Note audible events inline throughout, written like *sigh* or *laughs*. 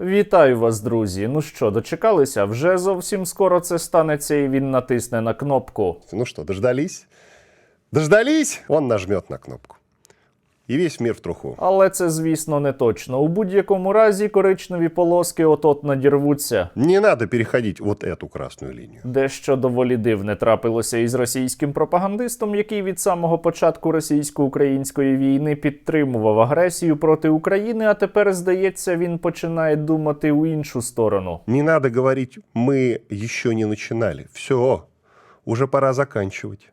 Вітаю вас, друзі. Ну що, дочекалися? Вже зовсім скоро це станеться, і він натисне на кнопку. Ну що, дождались? Дождались? Он нажмет на кнопку. И весь мир в труху. Але це, звісно, не точно. У будь-якому разі коричневі полоски от-от надірвуться. Не надо переходить вот эту красную линию. Дещо доволі дивне трапилося із російським пропагандистом, який від самого початку російсько-української війни підтримував агресію проти України, а тепер, здається, він починає думати у іншу сторону. Не надо говорить, мы еще не начинали. Все, уже пора заканчивать.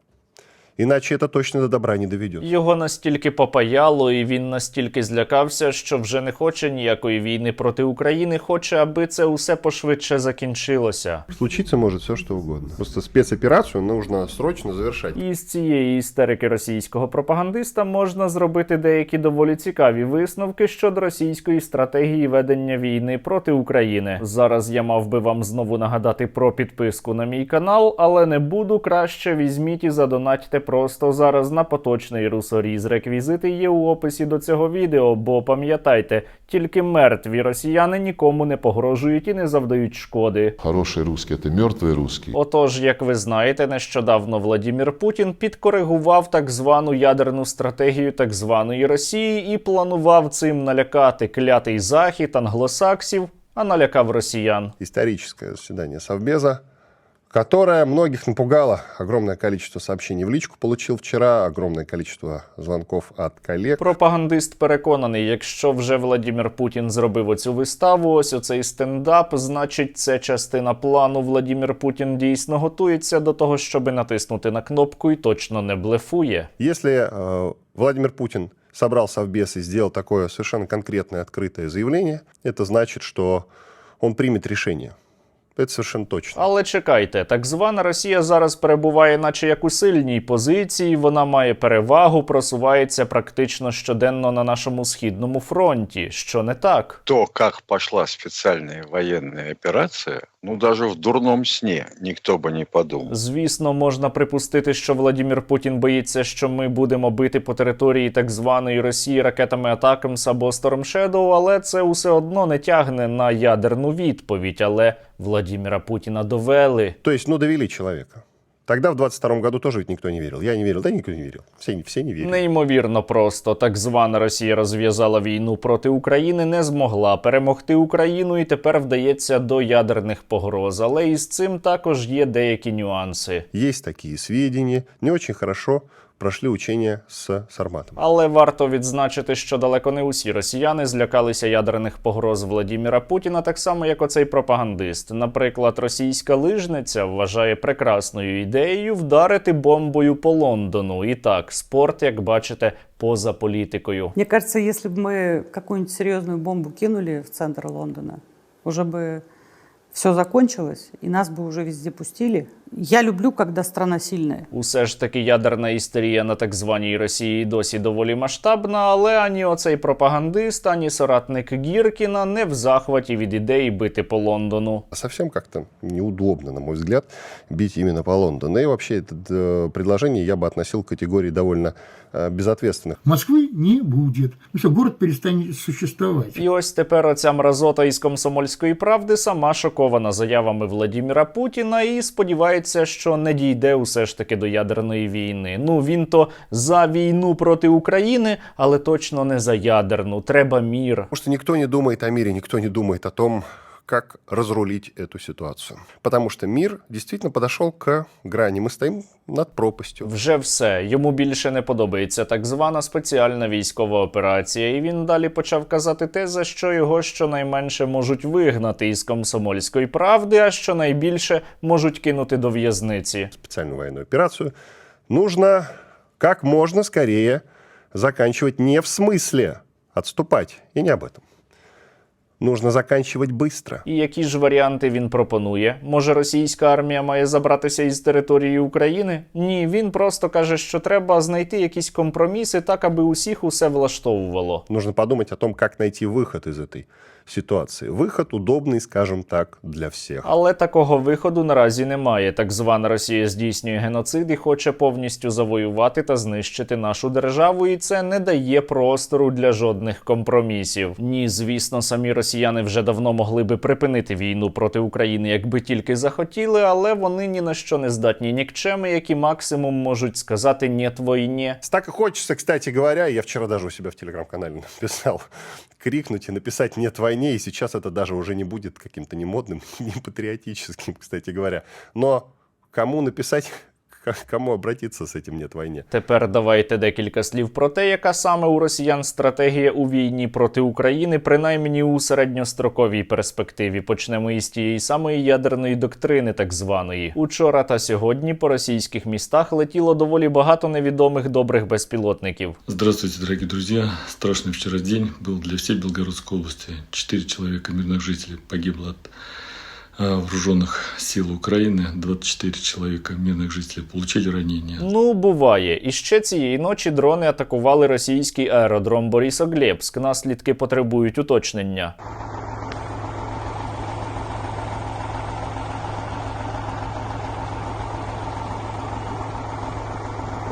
Иначе это точно до добра не доведет. Його настільки попаяло, і він настільки злякався, що вже не хоче ніякої війни проти України, хоче, аби це усе пошвидше закінчилося. Случиться может все, что угодно. Просто спецоперацию нужно срочно завершать. І з цієї істерики російського пропагандиста можна зробити деякі доволі цікаві висновки щодо російської стратегії ведення війни проти України. Зараз я мав би вам знову нагадати про підписку на мій канал, але не буду. Краще візьміть і задонатьте просто зараз на поточний русоріз. Реквізити є у описі до цього відео, бо пам'ятайте, тільки мертві росіяни нікому не погрожують і не завдають шкоди. Хороший русский – это мертвый русский. Отож, як ви знаєте, нещодавно Владімір Путін підкоригував так звану ядерну стратегію так званої Росії і планував цим налякати клятий захід англосаксів, а налякав росіян. Историческое заседание Совбеза, которое многих напугало. Огромное количество сообщений в личку получил вчера, огромное количество звонков от коллег. Пропагандист переконаний, якщо вже Владімір Путін зробив оцю виставу, ось оцей стендап, значить, це частина плану. Владімір Путін дійсно готується до того, щоби натиснути на кнопку і точно не блефує. Если э, Владимир Путин собрал Совбез и сделал такое совершенно конкретное открытое заявление, это значит, что он примет решение. Это совершенно точно. Але чекайте, так звана Росія зараз перебуває, наче як у сильній позиції. Вона має перевагу, просувається практично щоденно на нашому східному фронті. Що не так? То, як пішла спеціальна воєнна операция, ну даже в дурном сні ніхто би не подумав. Звісно, можна припустити, що Владімір Путін боїться, що ми будемо бити по території так званої Росії ракетами Атакамс або Storm Shadow, але це усе одно не тягне на ядерну відповідь. Але Владіміра Путіна довели. Тобто, есть, ну, довели человека. Тогда в 22 году тоже ведь никто не верил. Я не верил, да никто не верил. Все, все не верили. Неймовірно просто так звана Росія розв'язала війну проти України, не змогла перемогти Україну і тепер вдається до ядерних погроз. Але із цим також є деякі нюанси. Є такі свідчення, Не очень хорошо прошли учения с Сарматом. Але варто відзначити, що далеко не усі росіяни злякалися ядерних погроз Владіміра Путіна, так само як оцей пропагандист. Наприклад, російська лижниця вважає прекрасною ідеєю вдарити бомбою по Лондону. І так, спорт, як бачите, поза політикою. Мне кажется, если бы мы какую-нибудь серьезную бомбу кинули в центр Лондона, уже бы все закончилось, и нас бы уже везде пустили. Я люблю, когда страна сильная. Усе ж таки ядерна істерія на так званій Росії досі доволі масштабна, але ані оцей пропагандист, ані соратник Гіркіна не в захваті від ідеї бити по Лондону. Совсем как-то неудобно, на мой взгляд, бить именно по Лондону. И вообще это э, предложение я бы относил к категории довольно э, безответственных. Москвы не будет. Ну что, город перестанет существовать. І ось тепер оця мразота із комсомольської правди сама шокована заявами Владіміра Путіна і сподівається, що не дійде усе ж таки до ядерної війни. Ну він то за війну проти України, але точно не за ядерну. Треба мір. Тому що ніхто не думає о мірі, ніхто не думає о том, как разрулить эту ситуацию. Потому что мир действительно подошел к грани. Мы стоим над пропастью. Вже все йому більше не подобається так звана спеціальна військова операція, і він далі почав казати те, за що його щонайменше можуть вигнати із комсомольської правди, а щонайбільше можуть кинути до в'язниці. Специальную военную операцию нужно как можно скорее заканчивать не в смысле отступать, и не об этом. Нужно заканчивать быстро. І які ж варіанти він пропонує? Може, російська армія має забратися із території України? Ні, він просто каже, що треба знайти якісь компроміси так, аби усіх усе влаштовувало. Нужно подумать о том, как найти выход из этой ситуации. Выход удобный, скажем так, для всех. Але такого виходу наразі немає. Так звана Росія здійснює геноцид і хоче повністю завоювати та знищити нашу державу, і це не дає простору для жодних компромісів. Ні, звісно, самі росіяни вже давно могли би припинити війну проти України, якби тільки захотіли, але вони ні на що не здатні нікчеми, які максимум можуть сказати «нєт війні». Так и хочется, кстати говоря, я вчера даже у себя в телеграм-канале написал, крикнуть и написать «нет войне», и сейчас это даже уже не будет каким-то не модным, *laughs* не патриотическим, кстати говоря. Но кому написать, к кому обратиться с этим «нет войне»? Тепер давайте декілька слів про те, яка саме у росіян стратегія у війні проти України, принаймні у середньостроковій перспективі. Почнемо із тієї самої ядерної доктрини, так званої. Учора та сьогодні по російських містах летіло доволі багато невідомих добрих безпілотників. Здравствуйте, дорогие друзья. Страшный вчера день был для всей Белгородской области. Четыре человека мирных жителей погибло от э, вооруженных сил Украины. 24 человека мирных жителей получили ранения. Ну, буває. І ще цієї ночі дрони атакували російський аеродром Борисоглєбськ. Наслідки потребують уточнення.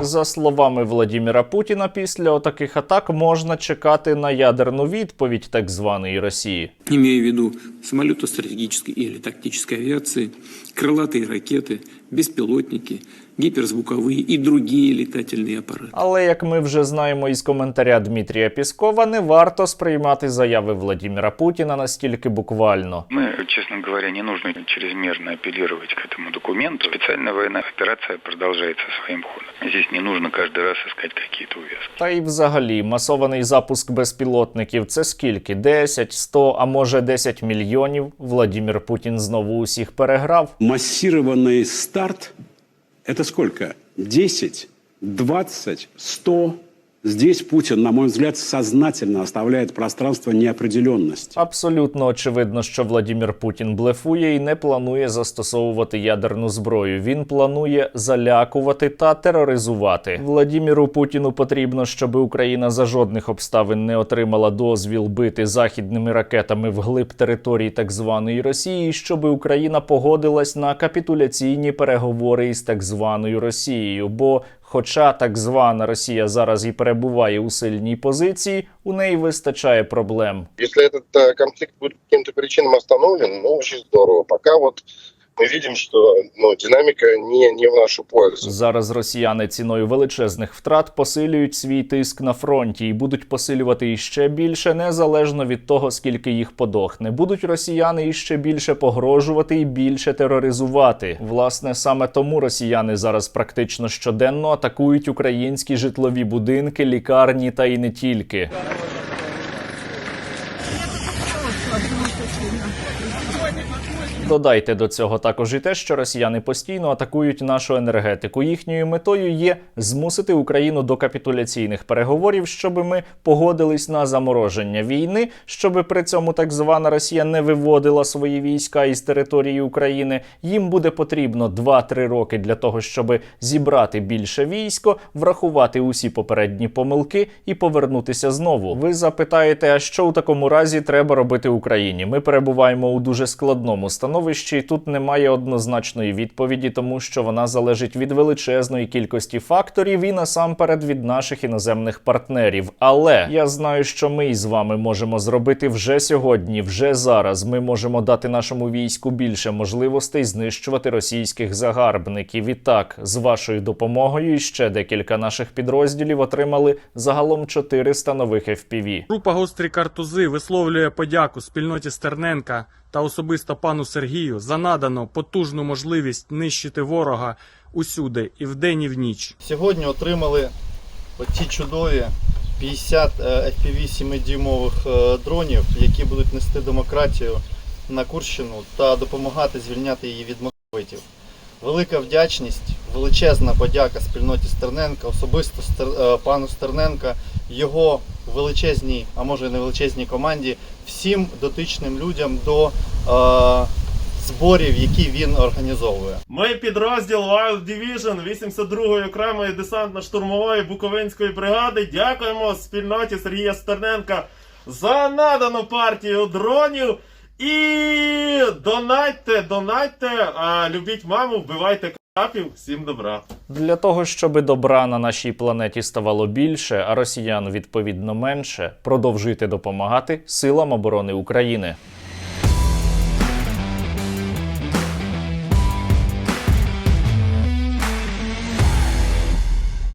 За словами Владіміра Путіна, після отаких атак можна чекати на ядерну відповідь так званої Росії. имея в виду самолеты стратегической или тактической авиации, крылатые ракеты, беспилотники, гиперзвуковые и другие летательные аппараты. Але як ми вже знаємо із коментаря Дмитрія Піскова, не варто сприймати заяви Владіміра Путіна настільки буквально. Мы, честно говоря, не нужно чрезмерно апеллировать к этому документу. Специальная военная операция продолжается своим ходом. Здесь не нужно каждый раз искать какие-то увязки. Та й взагалі масований запуск безпілотників це скільки? 10, 100, а може 10 мільйонів? Владимир Путін знову усіх переграв. Масірований старт – це скільки? 10, 20, 100? Здесь Путин, на мой взгляд, сознательно оставляет пространство неопределенности. Абсолютно очевидно, що Владімір Путін блефує і не планує застосовувати ядерну зброю. Він планує залякувати та тероризувати. Владіміру Путіну потрібно, щоб Україна за жодних обставин не отримала дозвіл бити західними ракетами вглиб території так званої Росії, щоб Україна погодилась на капітуляційні переговори із так званою Росією. Бо Хоча так звана Росія зараз і перебуває у сильній позиції, у неї вистачає проблем. Э, конфликт будет по каким-то причинам остановлен, ну, дуже здорово. Поки вот мы видим, что ну, динамика не, не в нашу пользу. Зараз росіяни ціною величезних втрат посилюють свій тиск на фронті і будуть посилювати іще більше, незалежно від того, скільки їх подохне. Будуть росіяни іще більше погрожувати і більше тероризувати. Власне, саме тому росіяни зараз практично щоденно атакують українські житлові будинки, лікарні та й не тільки. Додайте до цього також і те, що росіяни постійно атакують нашу енергетику. Їхньою метою є змусити Україну до капітуляційних переговорів, щоб ми погодились на замороження війни, щоб при цьому так звана Росія не виводила свої війська із території України. Їм буде потрібно 2-3 роки для того, щоб зібрати більше військо, врахувати усі попередні помилки і повернутися знову. Ви запитаєте, а що у такому разі треба робити Україні? Ми перебуваємо у дуже складному становищі, і тут немає однозначної відповіді, тому що вона залежить від величезної кількості факторів і насамперед від наших іноземних партнерів. Але я знаю, що ми із вами можемо зробити вже сьогодні, вже зараз. Ми можемо дати нашому війську більше можливостей знищувати російських загарбників. І так, з вашою допомогою, ще декілька наших підрозділів отримали загалом 400 нових FPV. Група гострі картузи висловлює подяку спільноті Стерненка та особисто пану Сергію за надану потужну можливість нищити ворога усюди і вдень, і в ніч. Сьогодні отримали оці чудові 50 FPV 7-дюймових е, дронів, які будуть нести демократію на Курщину та допомагати звільняти її від московитів. Велика вдячність, величезна подяка спільноті Стерненка, особисто е, пану Стерненка, його величезній, а може не величезній команді, всім дотичним людям до е, зборів, які він організовує. Ми підрозділ Wild Division 82-ї окремої десантно-штурмової Буковинської бригади. Дякуємо спільноті Сергія Стерненка за надану партію дронів. І донайте, донайте, а, любіть маму, вбивайте капів. Всім добра. Для того, щоб добра на нашій планеті ставало більше, а росіян відповідно менше, продовжуйте допомагати силам оборони України.